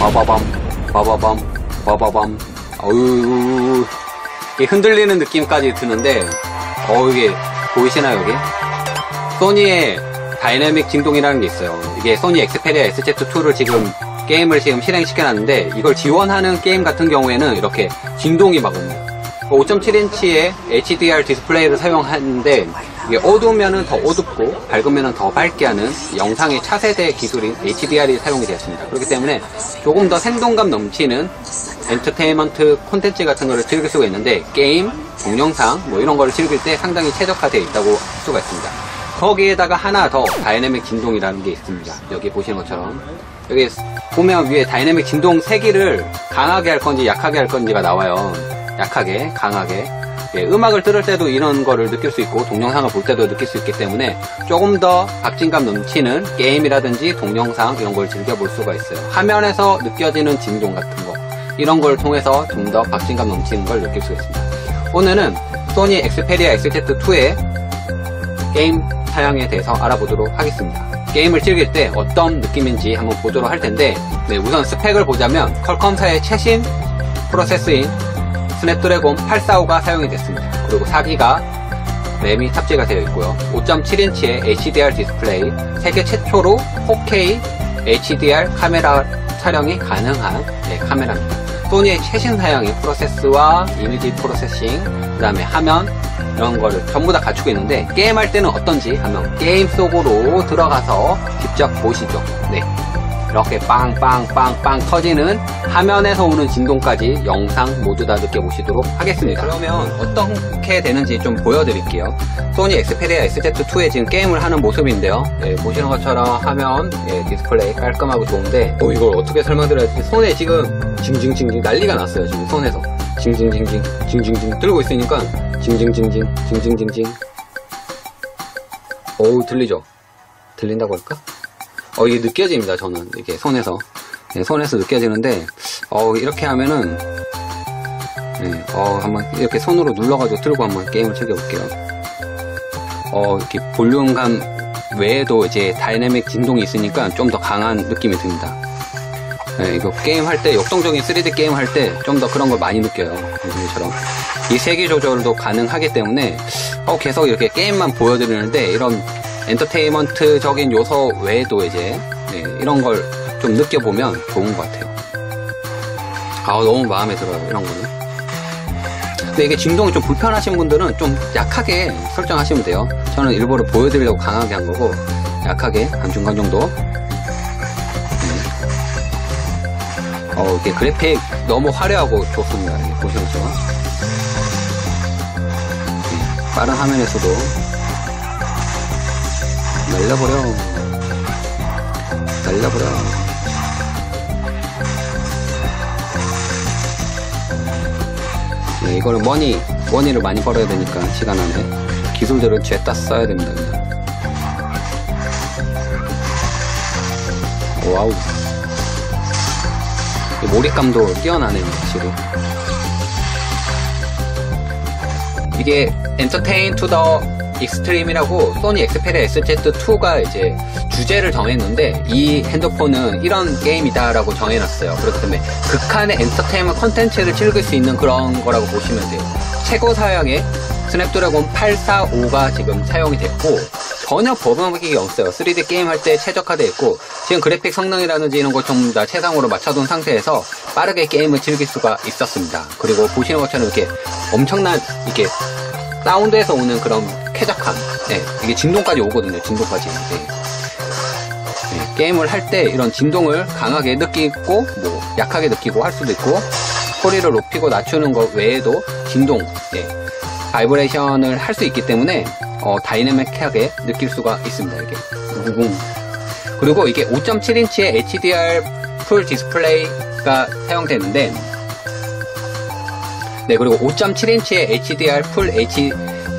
빠바밤, 빠바밤, 빠바밤. 어유 이게 흔들리는 느낌까지 드는데, 어 이게 보이시나요 여기? 소니의 다이내믹 진동이라는 게 있어요. 이게 소니 엑스페리아 SZ2를 지금 게임을 지금 실행시켜놨는데 이걸 지원하는 게임 같은 경우에는 이렇게 진동이 막 옵니다. 5.7인치의 HDR 디스플레이를 사용하는데 이게 어두우면 더 어둡고 밝으면 더 밝게 하는 영상의 차세대 기술인 HDR이 사용이 되었습니다. 그렇기 때문에 조금 더 생동감 넘치는 엔터테인먼트 콘텐츠 같은 거를 즐길 수가 있는데 게임, 동영상 뭐 이런 거를 즐길 때 상당히 최적화되어 있다고 할 수가 있습니다. 거기에다가 하나 더 다이내믹 진동이라는 게 있습니다. 여기 보시는 것처럼 여기 보면 위에 다이내믹 진동 세기를 강하게 할 건지 약하게 할 건지가 나와요. 약하게, 강하게. 예, 음악을 들을 때도 이런 거를 느낄 수 있고 동영상을 볼 때도 느낄 수 있기 때문에 조금 더 박진감 넘치는 게임이라든지 동영상 이런 걸 즐겨볼 수가 있어요. 화면에서 느껴지는 진동 같은 거 이런 걸 통해서 좀 더 박진감 넘치는 걸 느낄 수 있습니다. 오늘은 소니 엑스페리아 XZ2의 게임 사양에 대해서 알아보도록 하겠습니다. 게임을 즐길 때 어떤 느낌인지 한번 보도록 할 텐데 네, 우선 스펙을 보자면 컬컴사의 최신 프로세스인 스냅드래곤 845가 사용이 됐습니다. 그리고 4기가 램이 탑재가 되어 있고요. 5.7인치의 HDR 디스플레이, 세계 최초로 4K HDR 카메라 촬영이 가능한 네, 카메라입니다. 소니의 최신 사양의 프로세스와 이미지 프로세싱, 그 다음에 화면, 이런 거를 전부 다 갖추고 있는데 게임할 때는 어떤지 하면 게임 속으로 들어가서 직접 보시죠. 네. 이렇게 빵빵빵빵 터지는 화면에서 오는 진동까지 영상 모두 다 느껴보시도록 하겠습니다. 그러면 어떻게 되는지 좀 보여드릴게요. 소니 엑스페리아 SZ2에 지금 게임을 하는 모습인데요. 네, 보시는 것처럼 화면 예, 디스플레이 깔끔하고 좋은데 어, 이걸 어떻게 설명드려야지 손에 지금 징징징징 난리가 났어요. 지금 손에서 징징징징 징징징 들고 있으니까 징징징징 징징징징 어우 들리죠? 들린다고 할까? 어, 이게 느껴집니다, 저는. 이게 손에서. 네, 손에서 느껴지는데, 어, 이렇게 하면은, 네, 어, 한번 이렇게 손으로 눌러가지고 들고 한번 게임을 즐겨볼게요. 어, 이렇게 볼륨감 외에도 이제 다이내믹 진동이 있으니까 좀 더 강한 느낌이 듭니다. 네, 이거 게임 할 때, 역동적인 3D 게임 할 때 좀 더 그런 걸 많이 느껴요. 요즘처럼. 이 세기 조절도 가능하기 때문에, 어, 계속 이렇게 게임만 보여드리는데, 이런 엔터테인먼트적인 요소 외에도 이제 네, 이런 걸 좀 느껴보면 좋은 것 같아요. 아 너무 마음에 들어요 이런 거는. 근데 이게 진동이 좀 불편하신 분들은 좀 약하게 설정하시면 돼요. 저는 일부러 보여드리려고 강하게 한 거고 약하게 한 중간 정도. 네. 어 이게 그래픽 너무 화려하고 좋습니다. 보시면서 네, 빠른 화면에서도 날려버려. 날려버려. 네, 이거는 머니 머니를 많이 벌어야 되니까 시간 안에 기술들은 죄다 써야 됩니다 그냥. 와우. 이 몰입감도 뛰어나네요 확실히. 이게 엔터테인 투더 익스트림이라고 소니 엑스페리아 SZ2가 이제 주제를 정했는데 이 핸드폰은 이런 게임이다라고 정해놨어요. 그렇기 때문에 극한의 엔터테인먼트 컨텐츠를 즐길 수 있는 그런 거라고 보시면 돼요. 최고 사양의 스냅드래곤 845가 지금 사용이 됐고 전혀 버벅이기 없어요. 3D 게임 할 때 최적화되어 있고 지금 그래픽 성능이라든지 이런 걸 전부 다 최상으로 맞춰둔 상태에서 빠르게 게임을 즐길 수가 있었습니다. 그리고 보시는 것처럼 이렇게 엄청난 이렇게 사운드에서 오는 그런 쾌적함. 네, 이게 진동까지 오거든요. 진동까지. 네. 네, 게임을 할 때 이런 진동을 강하게 느끼고 뭐 약하게 느끼고 할 수도 있고 소리를 높이고 낮추는 것 외에도 진동, 네, 바이브레이션을 할 수 있기 때문에 어, 다이내믹하게 느낄 수가 있습니다. 이게 우궁. 그리고 이게 5.7인치의 HDR 풀 디스플레이가 사용되는데 네, 그리고 5.7인치의 HDR 풀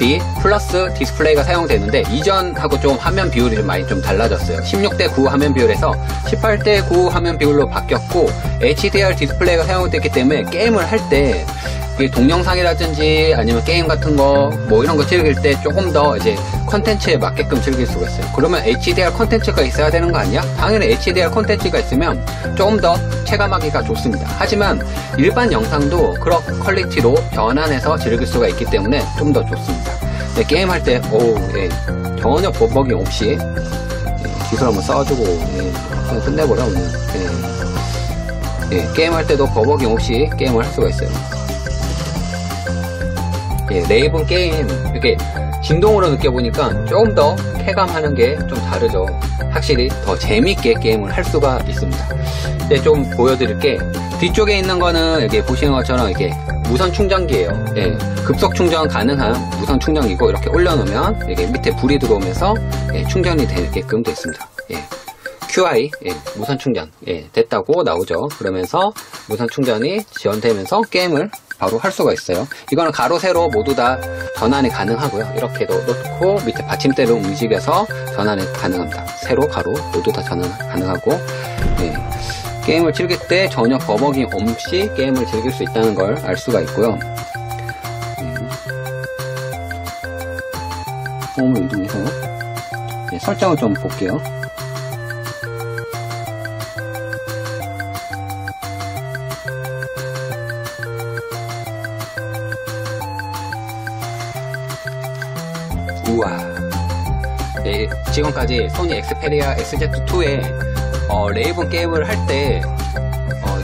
HD 플러스 디스플레이가 사용되는데 이전하고 좀 화면 비율이 좀 많이 좀 달라졌어요. 16대 9 화면 비율에서 18대 9 화면 비율로 바뀌었고 HDR 디스플레이가 사용됐기 때문에 게임을 할 때 동영상이라든지 아니면 게임 같은 거 뭐 이런 거 즐길 때 조금 더 이제 컨텐츠에 맞게끔 즐길 수가 있어요. 그러면 HDR 컨텐츠가 있어야 되는 거 아니야? 당연히 HDR 컨텐츠가 있으면 조금 더 체감하기가 좋습니다. 하지만 일반 영상도 그런 퀄리티로 변환해서 즐길 수가 있기 때문에 좀 더 좋습니다. 네, 게임 할 때, 오, 예, 전혀 버벅이 없이 예, 기술 한번 써주고 예, 끝내버려 그냥. 예. 예, 게임 할 때도 버벅이 없이 게임을 할 수가 있어요. 예, 레이븐 게임 이렇게 진동으로 느껴보니까 조금 더 쾌감하는 게 좀 다르죠. 확실히 더 재밌게 게임을 할 수가 있습니다. 네, 좀 보여드릴게 뒤쪽에 있는 거는 이렇게 보시는 것처럼 이렇게 무선 충전기예요. 예, 급속 충전 가능한 무선 충전기고 이렇게 올려놓으면 이게 밑에 불이 들어오면서 예, 충전이 되게끔 됐습니다. 예. QI 예, 무선 충전 예, 됐다고 나오죠. 그러면서 무선 충전이 지원되면서 게임을 바로 할 수가 있어요. 이거는 가로 세로 모두 다 전환이 가능하고요. 이렇게도 놓고 밑에 받침대를 움직여서 전환이 가능합니다. 세로 가로 모두 다 전환 가능하고 예, 게임을 즐길 때 전혀 버벅이 없이 게임을 즐길 수 있다는 걸 알 수가 있고요. 음. 홈을 이동해서 예, 설정을 좀 볼게요. 우와. 네, 지금까지 소니 엑스페리아 SZ2에 어, 레이븐 게임을 할때 어,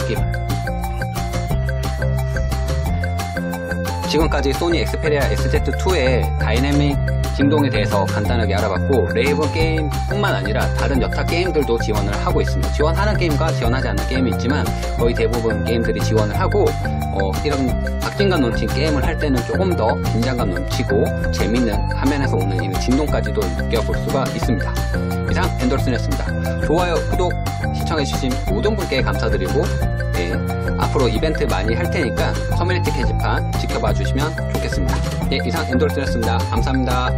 지금까지 소니 엑스페리아 SZ2의 다이내믹 진동에 대해서 간단하게 알아봤고 레이븐 게임뿐만 아니라 다른 여타 게임들도 지원을 하고 있습니다. 지원하는 게임과 지원하지 않는 게임이 있지만 거의 대부분 게임들이 지원을 하고 어, 이런 박진감 넘친 게임을 할 때는 조금 더 긴장감 넘치고 재밌는 화면에서 오는 이 진동까지도 느껴볼 수가 있습니다. 이상 엔돌슨이었습니다. 좋아요, 구독, 시청해주신 모든 분께 감사드리고 예, 앞으로 이벤트 많이 할 테니까 커뮤니티 게시판 지켜봐 주시면 좋겠습니다. 예, 이상 엔돌슨이었습니다. 감사합니다.